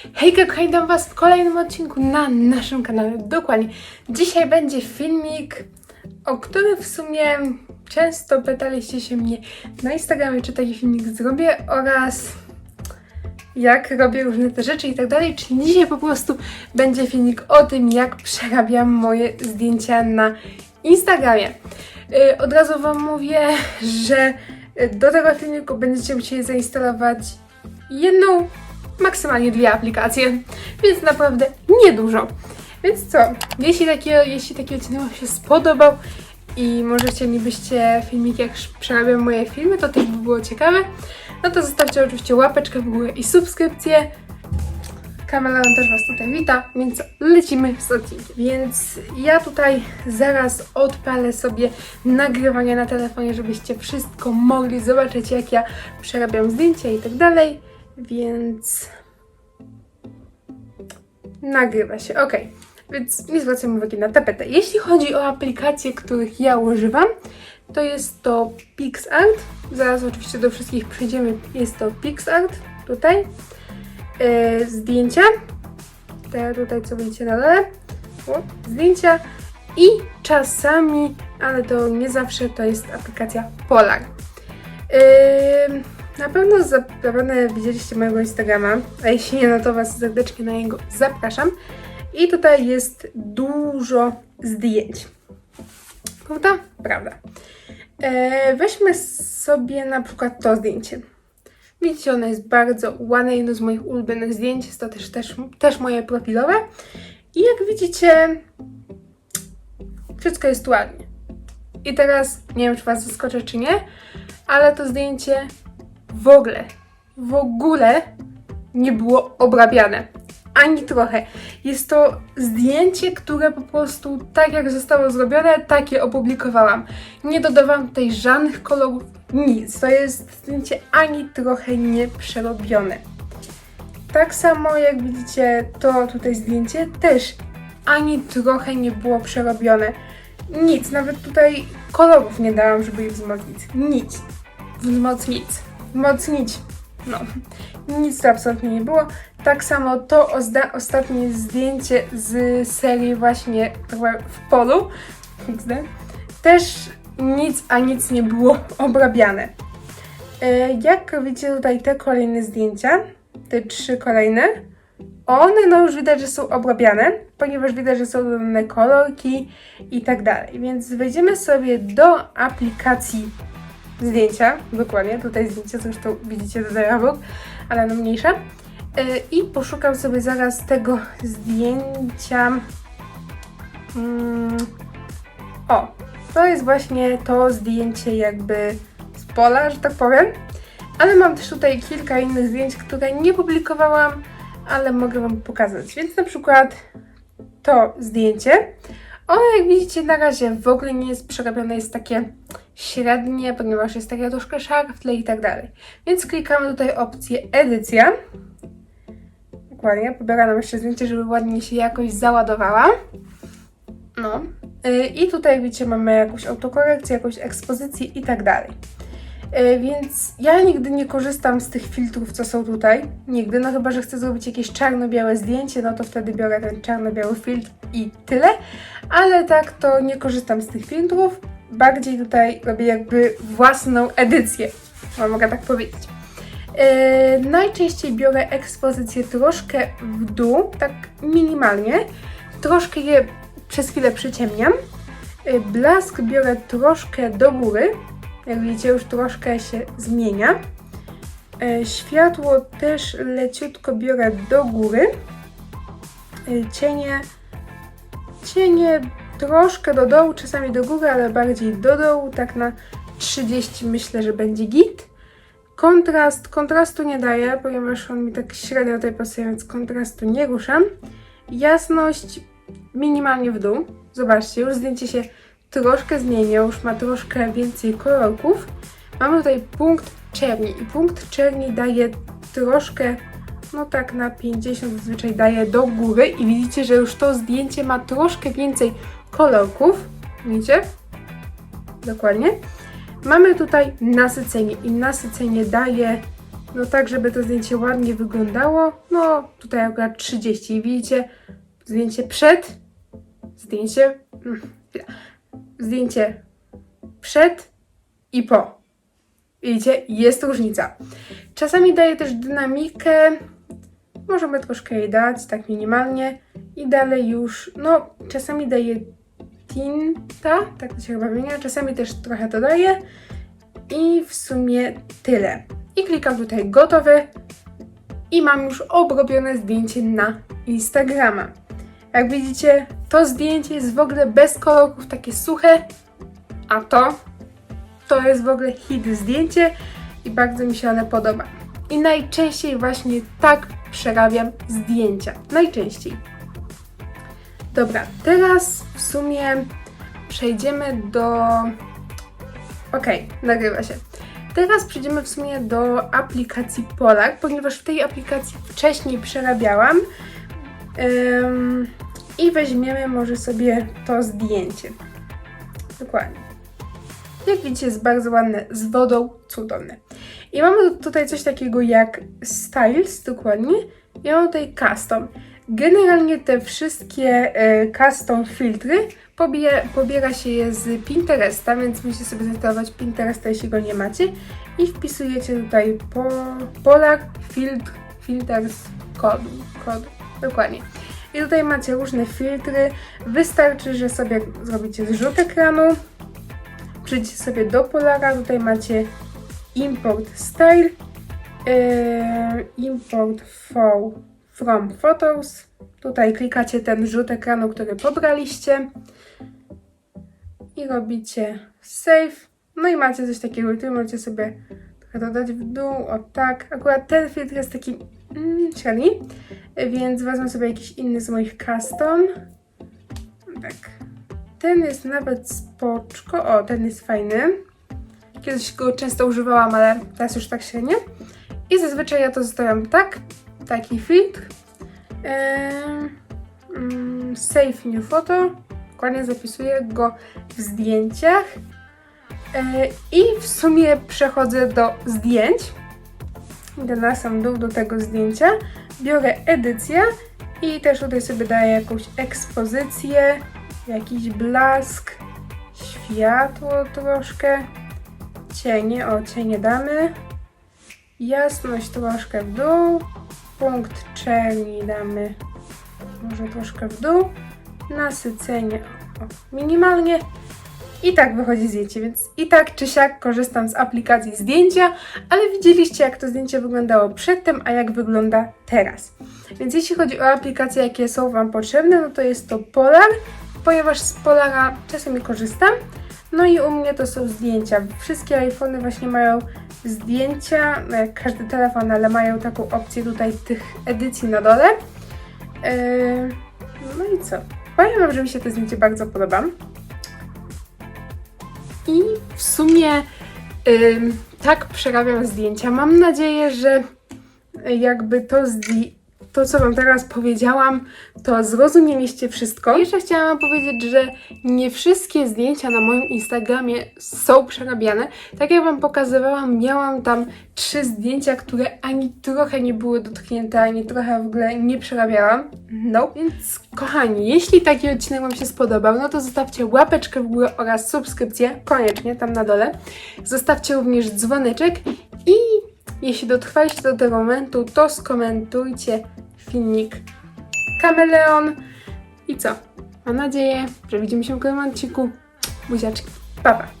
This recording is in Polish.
Hejka, kochani, witam Was w kolejnym odcinku na naszym kanale. Dokładnie. Dzisiaj będzie filmik, o którym w sumie często pytaliście się mnie na Instagramie, czy taki filmik zrobię oraz jak robię różne te rzeczy i tak dalej. Czyli dzisiaj po prostu będzie filmik o tym, jak przerabiam moje zdjęcia na Instagramie. Yy, od razu Wam mówię, że y, do tego filmiku będziecie musieli zainstalować jedną, maksymalnie dwie aplikacje, więc naprawdę niedużo. Więc co, jeśli taki, jeśli taki odcinek Wam się spodobał i może chcielibyście filmik jak przerabiam moje filmy, to też by było ciekawe, no to zostawcie oczywiście łapeczkę w górę i subskrypcję. Kameleon też Was tutaj wita, więc lecimy z odcinkiem. Więc ja tutaj zaraz odpalę sobie nagrywanie na telefonie, żebyście wszystko mogli zobaczyć, jak ja przerabiam zdjęcia i tak dalej. Więc nagrywa się, ok. Więc nie zwracam uwagi na tapetę. Jeśli chodzi o aplikacje, których ja używam, to jest to PixArt. Zaraz oczywiście do wszystkich przejdziemy. Jest to PixArt tutaj. Yy, zdjęcia. Te tutaj, co widzicie na dole. O, zdjęcia. I czasami, ale to nie zawsze, to jest aplikacja Polar. Yy, na pewno zapewne widzieliście mojego Instagrama, a jeśli nie, no to Was serdecznie na niego zapraszam. I tutaj jest dużo zdjęć. Prawda? Prawda. E, weźmy sobie na przykład to zdjęcie. Widzicie, ono jest bardzo ładne, jedno z moich ulubionych zdjęć, jest to też, też, też moje profilowe. I jak widzicie, wszystko jest ładnie. I teraz, nie wiem czy Was zaskoczę czy nie, ale to zdjęcie w ogóle, w ogóle nie było obrabiane. Ani trochę. Jest to zdjęcie, które po prostu tak jak zostało zrobione, takie opublikowałam. Nie dodawałam tutaj żadnych kolorów, nic. To jest zdjęcie ani trochę nie przerobione. Tak samo jak widzicie to tutaj zdjęcie też ani trochę nie było przerobione. Nic, nawet tutaj kolorów nie dałam, żeby je wzmocnić. Nic. Wzmocnić. Wzmocnić. No, nic absolutnie nie było. Tak samo to ostatnie zdjęcie z serii właśnie w polu. Też nic, a nic nie było obrabiane. E, Jak widzicie tutaj te kolejne zdjęcia, te trzy kolejne, one no już widać, że są obrabiane, ponieważ widać, że są dodane kolorki i tak dalej. Więc wejdziemy sobie do aplikacji zdjęcia, dokładnie, tutaj zdjęcie, zresztą widzicie tutaj obok, ale no mniejsze. Yy, I poszukam sobie zaraz tego zdjęcia. Mm. O, to jest właśnie to zdjęcie jakby z pola, że tak powiem. Ale mam też tutaj kilka innych zdjęć, które nie publikowałam, ale mogę Wam pokazać. Więc na przykład to zdjęcie. Ono, jak widzicie, na razie w ogóle nie jest przerobione, jest takie średnie, ponieważ jest takie troszkę szar w tle i tak dalej. Więc klikamy tutaj opcję edycja. Dokładnie, pobiera nam jeszcze zdjęcie, żeby ładnie się jakoś załadowała. No. Yy, I tutaj widzicie, mamy jakąś autokorekcję, jakąś ekspozycję i tak dalej. Yy, Więc ja nigdy nie korzystam z tych filtrów, co są tutaj. Nigdy, no chyba, że chcę zrobić jakieś czarno-białe zdjęcie, no to wtedy biorę ten czarno-biały filtr i tyle. Ale tak to nie korzystam z tych filtrów. Bardziej tutaj robię jakby własną edycję, no, mogę tak powiedzieć. Yy, najczęściej biorę ekspozycję troszkę w dół, tak minimalnie. Troszkę je przez chwilę przyciemniam. Yy, blask biorę troszkę do góry. Jak widzicie, już troszkę się zmienia. Yy, światło też leciutko biorę do góry. Yy, cienie, cienie troszkę do dołu, czasami do góry, ale bardziej do dołu, tak na 30 myślę, że będzie git. Kontrast, kontrastu nie daję, ponieważ on mi tak średnio tutaj pasuje, więc kontrastu nie ruszam. Jasność minimalnie w dół. Zobaczcie, już zdjęcie się troszkę zmienia, już ma troszkę więcej kolorków. Mamy tutaj punkt czerni i punkt czerni daje troszkę, no tak na 50 zazwyczaj daje do góry i widzicie, że już to zdjęcie ma troszkę więcej kolorków. Widzicie? Dokładnie. Mamy tutaj nasycenie i nasycenie daje no tak, żeby to zdjęcie ładnie wyglądało. No tutaj akurat 30. Widzicie zdjęcie przed, zdjęcie, mm, zdjęcie przed i po. Widzicie, jest różnica. Czasami daje też dynamikę, możemy troszkę jej dać, tak minimalnie. I dalej już, no czasami daje tinta, tak to się chyba wymienia, czasami też trochę to. I w sumie tyle. I klikam tutaj gotowy i mam już obrobione zdjęcie na Instagrama. Jak widzicie, to zdjęcie jest w ogóle bez kolorów, takie suche, a to, to jest w ogóle hit zdjęcie i bardzo mi się one podoba. I najczęściej właśnie tak przerabiam zdjęcia. Najczęściej. Dobra, teraz w sumie przejdziemy do. Okej, nagrywa się. Teraz przejdziemy w sumie do aplikacji Polar, ponieważ w tej aplikacji wcześniej przerabiałam. Ym, I weźmiemy może sobie to zdjęcie. Dokładnie. Jak widzicie, jest bardzo ładne, z wodą, cudowne. I mamy tutaj coś takiego jak Styles, dokładnie. I mamy tutaj Custom. Generalnie te wszystkie e, custom filtry pobie, pobiera się je z Pinteresta, więc musicie sobie zainstalować Pinteresta, jeśli go nie macie. I wpisujecie tutaj po, Polar Filtr, Filters Code, dokładnie. I tutaj macie różne filtry. Wystarczy, że sobie zrobicie zrzut ekranu. Przyjdziecie sobie do Polara, tutaj macie Import Style, yy, Import for, from Photos. Tutaj klikacie ten rzut ekranu, który pobraliście i robicie Save. No i macie coś takiego, tu możecie sobie trochę dodać w dół, o tak. Akurat ten filtr jest taki mm, więc wezmę sobie jakiś inny z moich custom. Tak. Ten jest nawet spoczko. O, ten jest fajny. Kiedyś go często używałam, ale teraz już tak średnio. I zazwyczaj ja to zostawiam tak. Taki filtr. Ehm, mm, save new photo. Dokładnie zapisuję go w zdjęciach. E, I w sumie przechodzę do zdjęć. Idę na sam dół do tego zdjęcia. Biorę edycję i też tutaj sobie daję jakąś ekspozycję, jakiś blask, światło troszkę, cienie, o cienie damy, jasność troszkę w dół, punkt czerni damy może troszkę w dół, nasycenie o, minimalnie i tak wychodzi zdjęcie, więc i tak czy siak korzystam z aplikacji zdjęcia, ale widzieliście jak to zdjęcie wyglądało przedtem, a jak wygląda teraz. Więc jeśli chodzi o aplikacje, jakie są Wam potrzebne, no to jest to Polar, ponieważ z Polara czasami korzystam. No i u mnie to są zdjęcia. Wszystkie iPhony właśnie mają zdjęcia, no jak każdy telefon, ale mają taką opcję tutaj tych edycji na dole. Yy, no i co? Powiem Wam, że mi się to zdjęcie bardzo podoba. I w sumie tak przerabiam zdjęcia. Mam nadzieję, że jakby to zdjęcie to, co Wam teraz powiedziałam, to zrozumieliście wszystko. Jeszcze chciałam powiedzieć, że nie wszystkie zdjęcia na moim Instagramie są przerabiane. Tak jak Wam pokazywałam, miałam tam trzy zdjęcia, które ani trochę nie były dotknięte, ani trochę w ogóle nie przerabiałam. No, więc kochani, jeśli taki odcinek Wam się spodobał, no to zostawcie łapeczkę w górę oraz subskrypcję, koniecznie tam na dole. Zostawcie również dzwoneczek i jeśli dotrwaliście do tego momentu, to skomentujcie filmik Kameleon. I co? Mam nadzieję, że widzimy się w kolejnym odcinku. Buziaczki. Pa, pa.